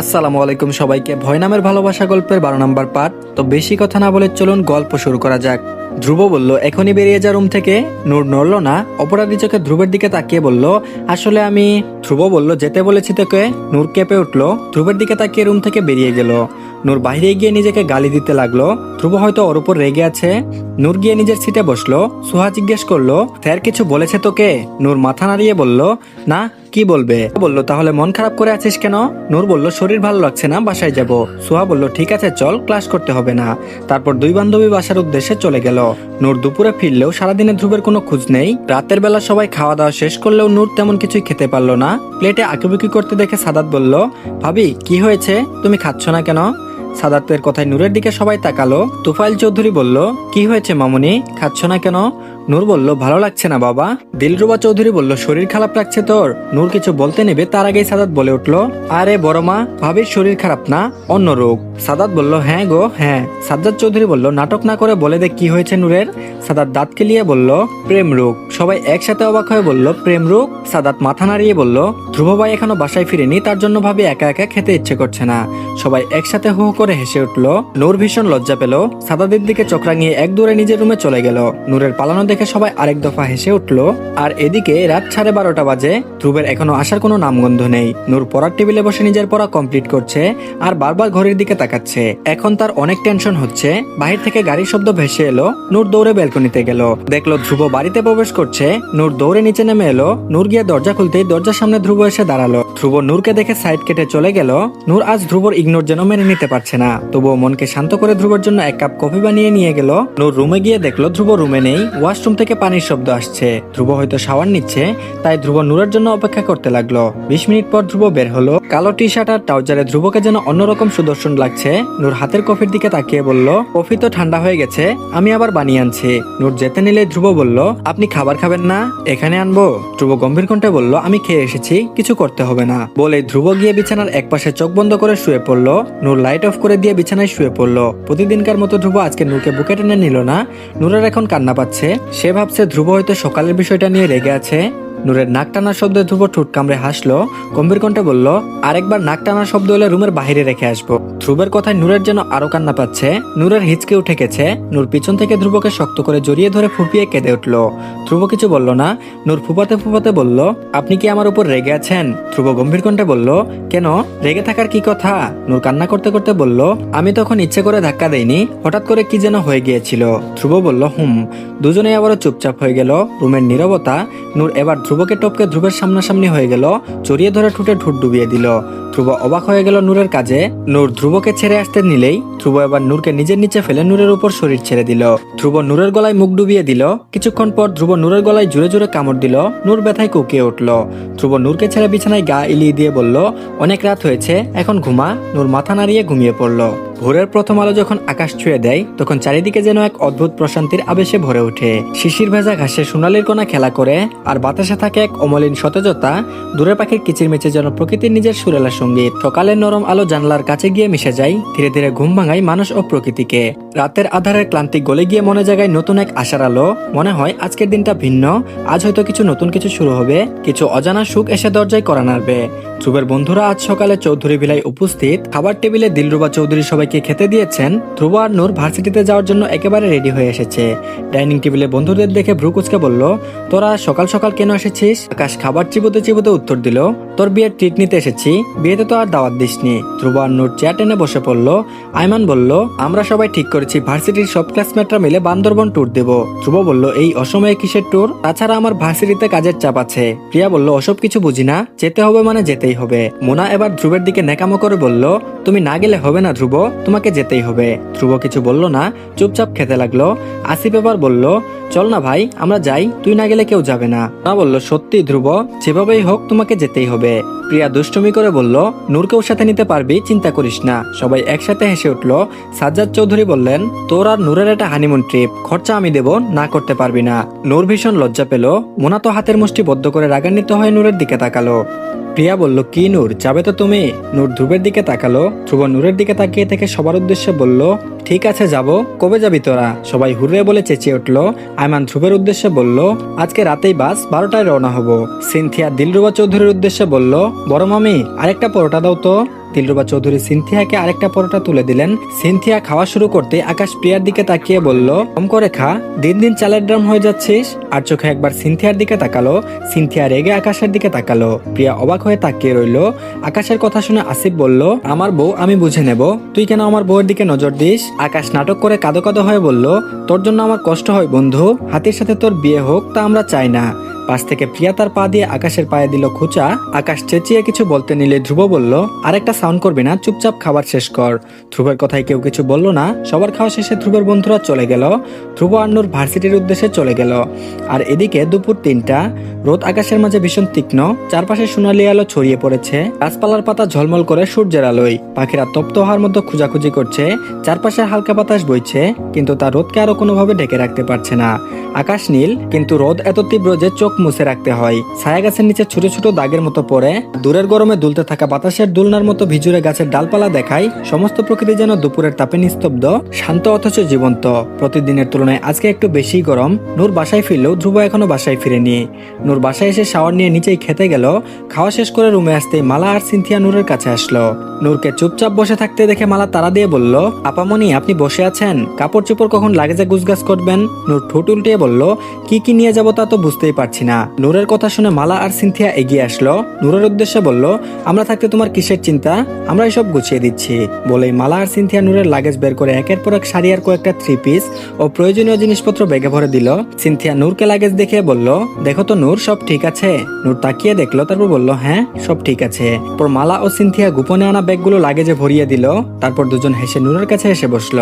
আসসালামু আলাইকুম সবাইকে। ভয় নামের ভালোবাসা গল্পের বারো নম্বর পার্ট তো বেশি কথা না বলে চলুন গল্প শুরু করা যাক। ধ্রুব বলল, এখনই বেরিয়ে যা রুম থেকে। নূর নড়ল না। অপরাধী চোখে ধ্রুবের দিকে তাকিয়ে বলল, আসলে আমি ধ্রুব বলল, যেতে বলেছি তোকে। নূর কেঁপে উঠল, ধ্রুবের দিকে তাকিয়ে রুম থেকে বেরিয়ে গেল। নূর বাইরে গিয়ে নিজেকে গালি দিতে লাগল। ধ্রুব হয়তো ওর উপর রেগে আছে। নূর গিয়ে নিজের সিটে বসল। সুহা জিজ্ঞেস করল, স্যার, কিছু বলেছে তোকে? নূর মাথা নাড়িয়ে বলল, না, কি বলবে? বলল, তাহলে মন খারাপ করে আছিস কেন? নূর বলল, শরীর ভালো লাগছে না, বাসায় যাব। সুহা বলল, ঠিক আছে, চল, ক্লাস করতে হবে না। তারপর দুই বান্ধবী বাসার উদ্দেশ্যে চলে গেল। নূর দুপুরে ফিরলেও সারাদিনে ধ্রুবের কোনো খোঁজ নেই। রাতের বেলা সবাই খাওয়া দাওয়া শেষ করলেও নূর তেমন কিছুই খেতে পারল না। প্লেটে আঁকিবুকি করতে দেখে সাদাত বলল, ভাবি, কি হয়েছে? তুমি খাচ্ছ না কেন? সাদাতের কথায় নূরের দিকে সবাই তাকালো। তুফাইল চৌধুরী বলল, কি হয়েছে মামুনি? খাচ্ছ না কেন? নূর বলল, ভালো লাগছে না বাবা। দিলরুবা চৌধুরী বলল, শরীর খারাপ লাগছে তোর? নূর কিছু বলতে নেবে, তার আগেই সাদাত বলে উঠল, আরে বড় মা, ভাবির শরীর খারাপ না? অন্য রোগ। সাদাত বলল হ্যাঁ গো হ্যাঁ। সাজ্জাদ চৌধুরী বলল, নাটক না করে বলে দে কি হয়েছে নূরের? সাদাত দাঁত কেলিয়ে বলল, প্রেম রোগ। সবাই একসাথে অবাক হয়ে বলল, প্রেম রোগ? সাদাত মাথা নাড়িয়ে বলল, ধ্রুব ভাই এখনও বাসায় ফিরেনি, তার জন্য ভাবি একা একা খেতে ইচ্ছে করছে না। সবাই একসাথে হু করে হেসে উঠল, নূর ভীষণ লজ্জা পেল। সাদাদের দিকে চোখরাঙিয়ে এক দূরে নিজের রুমে চলে গেল। নূরের পালানো দেখে সবাই আরেক দফা হেসে উঠল। আর এদিকে রাত সাড়ে বারোটা বাজে। ধ্রুবের এখনও আসার কোনো নামগন্ধ নেই। নূর পড়ার টেবিলে বসে নিজের পড়া কমপ্লিট করছে আর বারবার ঘড়ির দিকে তাকাচ্ছে। এখন তার অনেক টেনশন হচ্ছে। বাহির থেকে গাড়ির শব্দ ভেসে এলো। নূর দৌড়ে ব্যালকনিতে গেল। দেখল ধ্রুব বাড়িতে প্রবেশ করছে। নূর দৌড়ে নিচে নেমে এলো। নূর গিয়ে দরজা খুলতেই দরজার সামনে ধ্রুব এসে দাঁড়াল। ধ্রুব নূরকে দেখে সাইড কেটে চলে গেল। নূর আজ ধ্রুবর ইগনোর যেন মেনে নিতে পারছে না। তবুও মনকে শান্ত করে ধ্রুবর জন্য এক কাপ কফি বানিয়ে নিয়ে গেল। নূর রুমে গিয়ে দেখল ধ্রুব রুমে নেই। ওয়াশরুম থেকে পানির শব্দ আসছে। ধ্রুব হয়তো শাওয়ার নিচ্ছে, তাই ধ্রুব নূরের জন্য অপেক্ষা করতে লাগল। বিশ মিনিট পর ধ্রুব বের হলো। কালো টি শার্ট আর ট্রাউজারে ধ্রুবকে যেন অন্যরকম সুদর্শন লাগছে। নূর হাতের কফির দিকে তাকিয়ে বলল, কফি তো ঠান্ডা হয়ে গেছে, আমি আবার বানিয়ে আনছি। নূর যেতে নিলে ধ্রুব বলল, আপনি খাবার খাবেন না? এখানে আনব? ধ্রুব গম্ভীর কণ্ঠে বলল, আমি খেয়ে এসেছি, কিছু করতে হবে না। বলে ধ্রুব গিয়ে বিছানার এক পাশে চোখ বন্ধ করে শুয়ে পড়ল। নূর লাইট অফ করে দিয়ে বিছানায় শুয়ে পড়ল। প্রতিদিনকার মতো ধ্রুব আজকে নূরকে বুকে টেনে নিল না। নূরের এখন কান্না পাচ্ছে। সে ভাবছে ধ্রুব হয়তো সকালের বিষয়টা নিয়ে রেগে আছে। নূরের নাক টানার শব্দে ধ্রুব ঠোঁট কামড়ে হাসলো। গম্ভীর কণ্ঠে বলল, আরেকবার নাক টানার শব্দ হলে রুমের বাহিরে রেখে আসব। ধ্রুবের কথায় নূরের যেন আরও কান্না পাচ্ছে। নূরের হিচকে উঠে গেছে। নূর পিছন থেকে ধ্রুবকে শক্ত করে জড়িয়ে ধরে ফুপিয়ে কেঁদে উঠল। ধ্রুব কিছু বলল না। নূর ফুপাতে ফুপাতে বলল, আপনি কি আমার উপর রেগে আছেন? ধ্রুব গম্ভীর কণ্ঠে বলল, কেন? রেগে থাকার কি কথা? নূর কান্না করতে করতে বলল, আমি তখন ইচ্ছে করে ধাক্কা দেইনি। হঠাৎ করে কি যেন হয়ে গিয়েছিল? ধ্রুব বলল, হুম। দুজনে আবারও চুপচাপ হয়ে গেল। রুমের নীরবতা নূর এবার ধ্রুবকে টপকে ধ্রুবের সামনাসামনি হয়ে গেল জড়িয়ে ধরে ঠুটে ঠুট ডুবিয়ে দিল। ধ্রুব অবাক হয়ে গেল নূরের কাজে। নূর ধ্রুবকে ছেড়ে আসতে নিলেই ধ্রুব এবার নূরকে নিজের নিচে ফেলে নূরের উপর শরীর ছেড়ে দিল। ধ্রুব নূরের গলায় মুখ ডুবিয়ে দিল। কিছুক্ষণ পর ধ্রুব নূরের গলায় জুড়ে জোরে কামড় দিল। নূর ব্যথায় কুকিয়ে উঠল। ধ্রুব নূরকে ছেড়ে বিছানায় গা ইলিয়ে দিয়ে বলল, অনেক রাত হয়েছে, এখন ঘুমা। নূর মাথা নাড়িয়ে ঘুমিয়ে পড়ল। ভোরের প্রথম আলো যখন আকাশ ছুঁয়ে দেয়, তখন চারিদিকে যেন এক অদ্ভুত প্রশান্তির আবেশে ভরে ওঠে। শিশির ভেজা ঘাসে সোনালির কোনা খেলা করে, আর বাতাসে থাকে এক অমলিন সতেজতা। দূরের পাখির কিচিরমিচে যেন প্রকৃতির নিজের সুরেলা সংগীত। সকালের নরম আলো জানলার কাছে গিয়ে মিশে যায়, ধীরে ধীরে ঘুম ভাঙায় মানুষ ও প্রকৃতিকে। রাতের আধারের ক্লান্তি গলে গিয়ে মনে জায়গায় নতুন এক আশার আলো। মনে হয়, আজকের দিনটা ভিন্ন। আজ হয়তো কিছু নতুন কিছু শুরু হবে। কিছু অজানা সুখ এসে দরজায় করা নাড়বে। ধ্রুবের বন্ধুরা আজ সকালে চৌধুরী ভিলায় উপস্থিত। খাবার টেবিলে দিলরুবা চৌধুরী সবাইকে খেতে দিয়েছেন। ধ্রুব আর নূর ভার্সিটিতে যাওয়ার জন্য একেবারে রেডি হয়ে এসেছে। ডাইনিং টেবিলে বন্ধুদের দেখে ভ্রু কুচকে বলল, তোরা সকাল সকাল কেন এসেছিস? আকাশ খাবার চিবোতে চিবোতে উত্তর দিল, তোর বিয়ের ট্রিট নিতে এসেছি। বিয়েতে তো আর দাওয়াত দিসনি। ধ্রুব আর নূর চেয়ার টেনে বসে পড়ল। আইমান বলল, আমরা সবাই ঠিক করেছি, ভার্সিটির সব ক্লাসমেটরা মিলে বান্দরবন ট্যুর দেব। ধ্রুব বলল, এই অসময়ে কিসের ট্যুর তাছাড়া আমার ভার্সিটিতে কাজের চাপ আছে। প্রিয়া বলল, ওসব কিছু বুঝি না। যেতে হবে মানে যেতেই হবে। মোনা এবার ধ্রুবের দিকে নেকামো করে বলল তুমি না গেলে হবে না ধ্রুব, তোমাকে যেতেই হবে। ধ্রুব কিছু বলল না, চুপচাপ খেতে লাগল। আসিফ এবার বলল, চল না ভাই, আমরা যাই, তুই না গেলে কেউ যাবে না। না বলল, সত্যি ধ্রুব, যেভাবেই হোক তোমাকে যেতেই হবে। প্রিয়া দুষ্টুমি করে বলল নূরকেও সাথে নিতে পারবি, চিন্তা করিস না। সবাই একসাথে হেসে উঠল। সাজ্জাদ চৌধুরী বললেন, তোর আর নূরের একটা হানিমুন ট্রিপ খরচা আমি দেব, না করতে পারবি না। নূর ভীষণ লজ্জা পেল। মোনা তো হাতের মুষ্টি বদ্ধ করে রাগান্বিত হয়ে নূরের দিকে তাকালো। প্রিয়া বলল, কি নূর? যাবে তো তুমি? নূর ধ্রুবের দিকে তাকালো, ধ্রুব নূরের দিকে তাকিয়ে থেকে সবার উদ্দেশ্যে বলল, ঠিক আছে, যাব। কবে যাবি তোরা? সবাই হুররে বলে চেঁচিয়ে উঠল। আয়মান ধ্রুবের উদ্দেশ্যে বলল, আজকে রাতেই বাস বারোটায় রওনা হব। সিনথিয়া দিলরুবা চৌধুরীর উদ্দেশ্যে বলল, বড় মামি, আরেকটা পরোটা দাও তো। দিলরুবা চৌধুরী সিনথিয়াকে আরেকটা পরোটা তুলে দিলেন। সিনথিয়া খাওয়া শুরু করতে আকাশ প্রিয়ার দিকে তাকিয়ে বলল, কম করে খা, দিন দিন চালের ড্রাম হয়ে যাচ্ছিস। আর চোখে একবার সিনথিয়ার দিকে তাকালো, সিনথিয়া রেগে আকাশের দিকে তাকালো। প্রিয়া অবাক হয়ে তাকিয়ে রইল। আকাশের কথা শুনে আসিফ বলল, আমার বউ, আমি বুঝে নেব। তুই কেন আমার বউয়ের দিকে নজর দিস? আকাশ নাটক করে কাদো কাদো হয়ে বলল, তোর জন্য আমার কষ্ট হয় বন্ধু। হাতির সাথে তোর বিয়ে হোক, তা আমরা চাই না। পাশ থেকে প্রিয়া তার পা দিয়ে আকাশের পায়ে দিল খুচা। আকাশ চেঁচিয়ে কিছু বলতে নিলে ধ্রুব বলল, আরেকটা সাউন্ড করবি না, চুপচাপ খাবার শেষ কর। ধ্রুবের কথায় কেউ কিছু বলল না। সবার খাওয়া শেষে ধ্রুবের বন্ধুরা চলে গেল। ধ্রুব আন্নুর ভার্সিটির উদ্দেশ্যে চলে গেল। আর এদিকে দুপুর তিনটা, রোদ আকাশের মাঝে ভীষণ তীক্ষ্ণ। চারপাশে সোনালি আলো ছড়িয়ে পড়েছে। গাছপালার পাতা ঝলমল করে সূর্যের আলোয়। পাখিরা তপ্ত হওয়ার মতো খোঁজাখুঁজি করছে। চারপাশে হালকা বাতাস বইছে, কিন্তু তা রোদকে আরও কোনোভাবে ঢেকে রাখতে পারছে না। আকাশ নীল, কিন্তু রোদ এত তীব্র যে চোখ মুছে রাখতে হয়। ছায়া গাছের নিচে ছোট ছোট দাগের মতো পড়ে। দূরের গরমে দুলতে থাকা বাতাসের দুলনার মতো ভিজুরে গাছের ডালপালা দেখায়, সমস্ত প্রকৃতি যেন দুপুরের তাপে নিস্তব্ধ, শান্ত অথচ জীবন্ত। প্রতিদিনের তুলনায় আজকে একটু বেশি গরম। নূর বাসায় ফিরলেও ধ্রুব এখনও বাসায় ফিরেনি। নূর বাসায় এসে শাওয়ার নিয়ে নিচেই খেতে গেল। খাওয়া শেষ করে রুমে আসতেই মালা আর সিনথিয়া নূরের কাছে আসলো। নূরকে চুপচাপ বসে থাকতে দেখে মালা তারা দিয়ে বলল, আপামনি, আপনি বসে আছেন? কাপড় চোপড় কখন লাগেজে গুজগাছ করবেন? নূর ঠোঁট উল্টিয়ে বলল, কি কি নিয়ে যাব তা তো বুঝতেই পারছি না। নূরের কথা শুনে মালা আর সিনথিয়া এগিয়ে আসলো। নূরের উদ্দেশ্যে বলল, আমরা থাকতে তোমার কিসের চিন্তা? আমরা এসব গুছিয়ে দিচ্ছি। বলেই মালা আর সিনথিয়া নূরের লাগেজ বের করে একের পর এক শাড়ি আর কয়েকটা থ্রি পিস ও প্রয়োজনীয় জিনিসপত্র ব্যাগে ভরে দিল। সিনথিয়া নূরকে লাগেজ দেখে বলল, দেখো তো নূর, সব ঠিক আছে? নূর তাকিয়ে দেখল, তারপর বলল হ্যাঁ সব ঠিক আছে। পর মালা ও সিনথিয়া গোপনে আনা ব্যাগগুলো লাগেজে ভরিয়ে দিল। তারপর দুজন হেসে নূরের কাছে এসে বসল।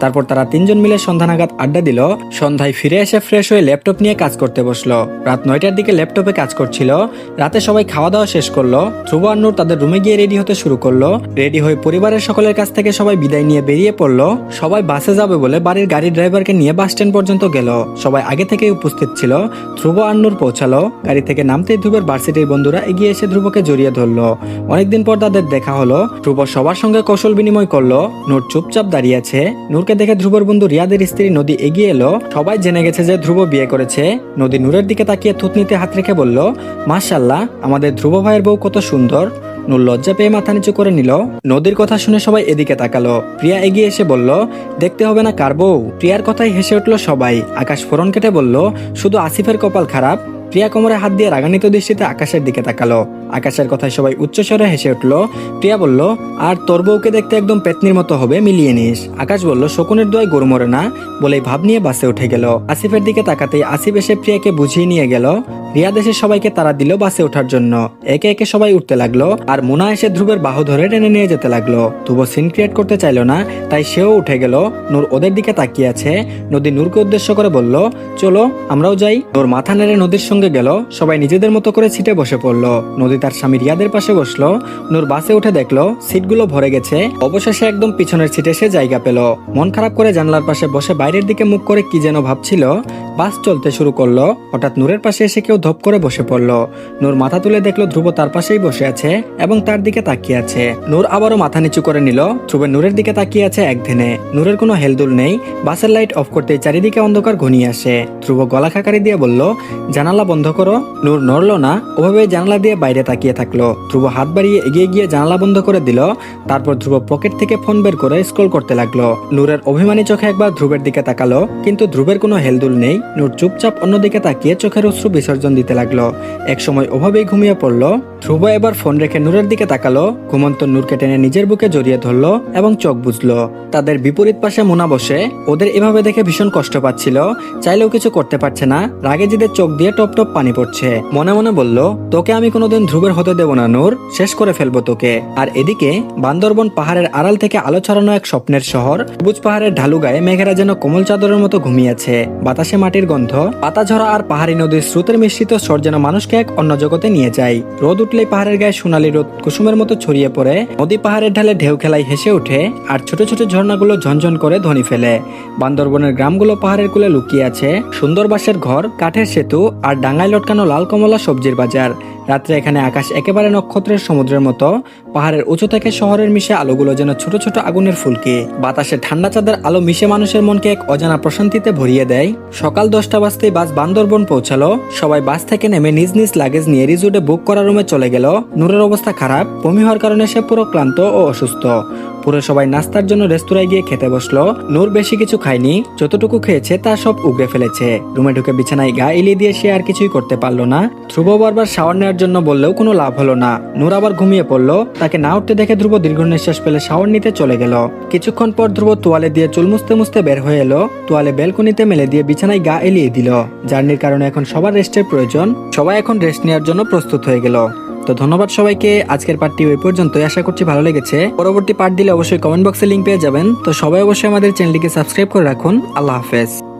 তারপর তারা তিনজন মিলে সন্ধ্যা নাগাদ আড্ডা দিল। সন্ধ্যায় ফিরে এসে ফ্রেশ হয়ে ল্যাপটপ নিয়ে কাজ করতে বসল। রাত নয়টার দিকে ল্যাপটপে কাজ করছিল। রাতে সবাই খাওয়া দাওয়া শেষ করল। ধ্রুব আর নূর তাদের রুমে গিয়ে রেডি হতে শুরু করল। রেডি হয়ে পরিবারের সকলের কাছ থেকে সবাই বিদায় নিয়ে বেরিয়ে পড়ল। সবাই বাসে যাবে বলে বাড়ির গাড়ি ড্রাইভারকে নিয়ে বাস স্ট্যান্ড পর্যন্ত গেল। সবাই আগে থেকেই উপস্থিত ছিল। ধ্রুব আর নূর পৌঁছালো। গাড়ি থেকে নামতেই ধ্রুবের ভার্সিটির বন্ধুরা এগিয়ে এসে ধ্রুবকে জড়িয়ে ধরলো। অনেকদিন পর তাদের দেখা হলো। ধ্রুব সবার সঙ্গে কৌশল বিনিময় করল। নূর চুপচাপ দাঁড়িয়ে আছে। নূরকে দেখে ধ্রুবর বন্ধু রিয়াদের স্ত্রী নদী এগিয়ে এলো। সবাই জেনে গেছে যে ধ্রুব বিয়ে করেছে। নদী নূরের দিকে তাকিয়ে থুতনিতে হাত রেখে বলল মাশাল্লাহ আমাদের ধ্রুব ভাইয়ের বউ কত সুন্দর। নূর লজ্জা পেয়ে মাথা নিচু করে নিল। নদীর কথা শুনে সবাই এদিকে তাকালো। প্রিয়া এগিয়ে এসে বলল, দেখতে হবে না কার বউ? প্রিয়ার কথাই হেসে উঠল সবাই। আকাশ ফোরন কেটে বলল, শুধু আসিফের কপাল খারাপ। প্রিয়া কোমরে হাত দিয়ে রাগান্বিত দৃষ্টিতে আকাশের দিকে তাকালো। আকাশের কথায় সবাই উচ্চস্বরে হেসে উঠল প্রিয়া বলল, আর তোর বউকে দেখতে একদম পেতনির মতো হবে, মিলিয়ে নিস। আকাশ বলল, শকুনের দোয়ায় গরু মরে না, বলেই ভাব নিয়ে বাসে উঠে গেল। আসিফের দিকে তাকাতেই আসিফ এসে প্রিয়াকে বুঝিয়ে নিয়ে গেল। রিয়া দেশে সবাইকে তারা দিল বাসে ওঠার জন্য। একে একে সবাই উঠতে লাগল, আর মুনা এসে ধ্রুবের বাহু ধরে টেনে নিয়ে যেতে লাগল। ধ্রুব সিন ক্রিয়েট করতে চাইলো না, তাই সেও উঠে গেল। নূর ওদের দিকে তাকিয়ে আছে। নদী নূরকে উদ্দেশ্য করে বলল, চলো, আমরাও যাই। নূর মাথা নেড়ে নদীর সঙ্গে গেল। সবাই নিজেদের মতো করে ছিটে বসে পড়ল। নদী তার স্বামী রিয়াদের পাশে বসল, নূর বাসে উঠে দেখল, সিটগুলো ভরে গেছে। অবশেষে একদম পিছনের সিটে সে জায়গা পেল। মন খারাপ করে জানলার পাশে বসে বাইরের দিকে মুখ করে কি যেন ভাবছিল, বাস চলতে শুরু করল। হঠাৎ নূরের পাশে এসে কেউ ধপ করে বসে পড়ল। নূর মাথা তুলে দেখল ধ্রুব তার পাশেই বসে আছে এবং তার দিকে তাকিয়ে আছে। নূর আবারও মাথা নিচু করে নিল। ধ্রুবের নূরের দিকে তাকিয়ে আছে এক ধ্যানে নূরের কোনো হেলদুল নেই। বাসের লাইট অফ করতেই চারিদিকে অন্ধকার ঘনিয়ে আসে। ধ্রুব গলা খাকারি দিয়ে বলল, জানালা বন্ধ করো। নূর নড়লো না। ওভাবে জানালা দিয়ে বাইরে তাকিয়ে থাকল। ধ্রুব হাত বাড়িয়ে এগিয়ে গিয়ে জানালা বন্ধ করে দিল। তারপর ধ্রুব পকেট থেকে ফোন বের করে স্ক্রল করতে লাগল। নূরের অভিমানী চোখে একবার ধ্রুবের দিকে তাকালো, কিন্তু ধ্রুবের কোনো হেলদুল নেই। নূর চুপচাপ অন্যদিকে তাকিয়ে চোখের অশ্রু বিসর্জন দিতে লাগল। এক সময় ওভাবেই ঘুমিয়ে পড়ল। ধ্রুব এবার ফোন রেখে নূরের দিকে তাকালো। ঘুমন্ত নূরকে টেনে নিজের বুকে জড়িয়ে ধরলো এবং চোখ বুঝলো তাদের বিপরীত পাশে মোনা বসে। ওদের এভাবে দেখে ভীষণ কষ্ট পাচ্ছিল। চাইলেও কিছু করতে পারছে না। রাগে জিদের চোখ দিয়ে টপ টপ পানি পড়ছে। মনে মনে বলল, তোকে আমি কোনোদিন ধ্রুবের হতে দেব না, নূর। শেষ করে ফেলব তোকে। আর এদিকে, বান্দরবন পাহাড়ের আড়াল থেকে আলো ছড়ানো এক স্বপ্নের শহর। সবুজ পাহাড়ের ঢালু গায়ে মেঘেরা যেন কোমল চাদরের মতো ঘুমিয়েছে। বাতাসে মাটির গন্ধ পাতা ঝরা আর পাহাড়ি নদীর স্রোতের মিশ্রিত স্বর যেন মানুষকে এক অন্য জগতে নিয়ে যায়। রোদ উঠলেই পাহাড়ের গায়ে সোনালি রোদ কুসুমের মতো ছড়িয়ে পড়ে। নদী পাহাড়ের ঢালে ঢেউ খেলায় হেসে ওঠে আর ছোট ছোট ঝর্ণাগুলো ঝনঝন করে ধ্বনি ফেলে। বান্দরবনের গ্রামগুলো পাহাড়ের কুলে লুকিয়ে আছে। সুন্দর বাঁশের ঘর, কাঠের সেতু আর ডাঙায় লটকানো লাল কমলা সবজির বাজার। রাত্রে এখানে আকাশ একেবারে নক্ষত্রের সমুদ্রের মতো। পাহাড়ের উঁচু থেকে শহরের মিশে আলোগুলো যেন ছোট ছোট আগুনের ফুলকি। বাতাসে ঠান্ডা চাঁদের আলো মিশে মানুষের মনকে এক অজানা প্রশান্তিতে ভরিয়ে দেয়। সকাল দশটা বাজতেই বাস বান্দরবন পৌঁছালো। সবাই বাস থেকে নেমে নিজ নিজ লাগেজ নিয়ে রিজোর্টে বুক করা রুমে চলে গেল। নূরের অবস্থা খারাপ, বমি হওয়ার কারণে সে পুরো ক্লান্ত ও অসুস্থ। পুরো সবাই নাস্তার জন্য রেস্তোরাঁয় গিয়ে খেতে বসল। নূর বেশি কিছু খায়নি, যতটুকু খেয়েছে তা সব উগড়ে ফেলেছে। রুমে ঢুকে বিছানায় গা এলিয়ে দিয়ে সে আর কিছুই করতে পারল না। ধ্রুব বারবার শাওয়ার নেওয়ার জন্য বললেও কোনো লাভ হলো না। নূর আবার ঘুমিয়ে পড়ল। তাকে না উঠতে দেখে ধ্রুব দীর্ঘ নিঃশ্বাস ফেলে শাওয়ার নিতে চলে গেল। কিছুক্ষণ পর ধ্রুব তোয়ালে দিয়ে চুল মুছতে মুছতে বের হয়ে এলো। তোয়ালে বেলকনিতে মেলে দিয়ে বিছানায় গা এলিয়ে দিল। জার্নির কারণে এখন সবার রেস্টের প্রয়োজন। সবাই এখন রেস্ট নেওয়ার জন্য প্রস্তুত হয়ে গেল। তো ধন্যবাদ সবাইকে। আজকের পার্টটি ওই পর্যন্তই। আশা করছি ভালো লেগেছে। পরবর্তী পার্ট দিলে অবশ্যই কমেন্ট বক্সে লিঙ্ক পেয়ে যাবেন। তো সবাই অবশ্যই আমাদের চ্যানেলটিকে সাবস্ক্রাইব করে রাখুন। আল্লাহ হাফেজ।